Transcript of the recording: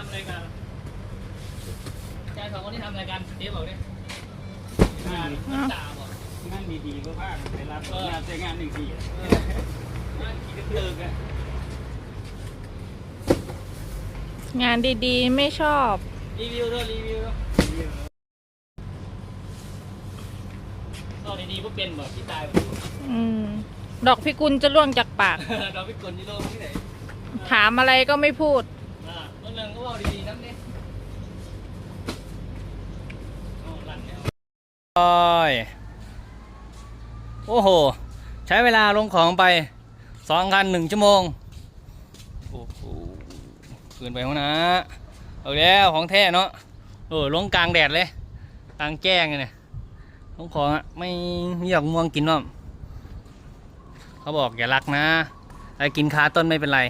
ทำอะไรกันชายสองคนที่ทำอะไรกันเจ๊บอกดิงานมันด่าบอกงานดีๆก็บ้างไปรับงานแต่งานหนึ่งทีเอองานขี่กระเติกอะงานดีๆ ไม่ชอบ รีวิวด้วยรีวิวด้วยก็ดีๆก็เป็นบอกที่ตายบอกอืม ดอกพิกุลจะล่วงจากปาก เราไปกดที่โลกที่ไหน ถามอะไรก็ไม่พูด อ่าเมื่อนึงก็ว่าดีๆน้ำเนี่ยโอ้ลั่นเนี่ย โอ้ยโอ้โห ใช้เวลาลงของไปสองคันหนึ่งชั่วโมง โอ้โหคืนไปหัวนะ เอาแล้วของแท้เนาะเออลงกลางแดดเลย กลางแจ้งเลยเนี่ยลงของอะไม่ไม่อยากม่วงกินเนาะเขาบอกอย่ารักนะแต่กินคาต้นไม่เป็นไร